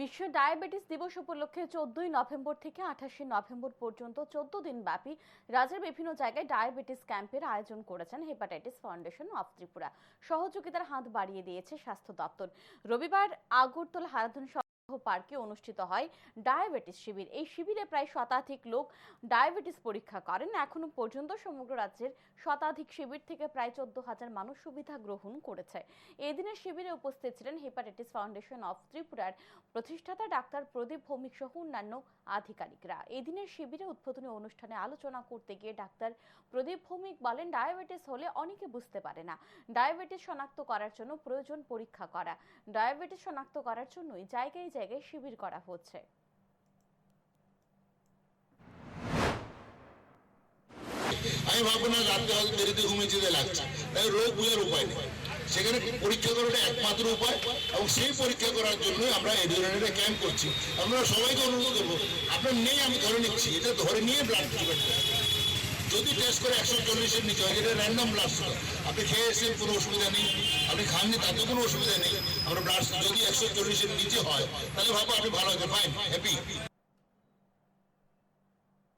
বিশ্ব ডায়াবেটিস দিবস উপলক্ষে চোদ্দই নভেম্বর থেকে আঠাশে নভেম্বর পর্যন্ত চোদ্দ দিন ব্যাপী রাজ্যের বিভিন্ন জায়গায় ডায়াবেটিস ক্যাম্পের আয়োজন করেছেন হেপাটাইটিস ফাউন্ডেশন অফ ত্রিপুরা। সহযোগিতার হাত বাড়িয়ে দিয়েছে স্বাস্থ্য দপ্তর। রবিবার আগরতলা হারাধন পার্কে অনুষ্ঠিত হয় ডায়াবেটিস শিবির। এই শিবিরে প্রায় শতাধিক লোক ডায়াবেটিস পরীক্ষা করেন। এখনও পর্যন্ত সমগ্র রাজ্যের শতাধিক শিবির থেকে প্রায় চোদ্দ হাজার মানুষ সুবিধা গ্রহণ করেছে। এদিনের শিবিরে উপস্থিত ছিলেন হেপাটাইটিস ফাউন্ডেশন অফ ত্রিপুরার প্রতিষ্ঠাতা ডাক্তার প্রদীপ ভৌমিক সহ অন্যান্য আধিকারিকরা। এদিনের শিবিরে উদ্বোধনী অনুষ্ঠানে আলোচনা করতে গিয়ে ডাক্তার প্রদীপ ভৌমিক বলেন, ডায়াবেটিস হলে অনেকে বুঝতে পারে না। ডায়াবেটিস শনাক্ত করার জন্য প্রয়োজন পরীক্ষা করা। ডায়াবেটিস শনাক্ত করার জন্যই জায়গায় জায়গায় শিবির করা হচ্ছে। আমি ভাববো না রাত্রে হয়তো দেরিতে ঘুমিয়েছি তাই লাগছে। তাই রোগ বোঝার উপায় নেই। সেখানে পরীক্ষা করাটা একমাত্র উপায় এবং সেই পরীক্ষা করার জন্য আমরা এই ধরনের ক্যাম্প করছি। আমরা সবাইকে অনুরোধ করব, আপনার নেই আমি ধরে নিচ্ছি, এটা ধরে নিয়ে ব্লাড ট্রিটমেন্ট যদি টেস্ট করে একশো চল্লিশের নিচে হয়, যেটা র্যান্ডম ব্লাড হয় আপনি খেয়ে এসে কোনো অসুবিধা নেই, আপনি খাননি তাতে কোনো অসুবিধা নেই আমরা ব্লাড যদি একশো চল্লিশের নিচে হয়, তাহলে ভাবো আপনি ভালো আছেন ফাইন হ্যাপি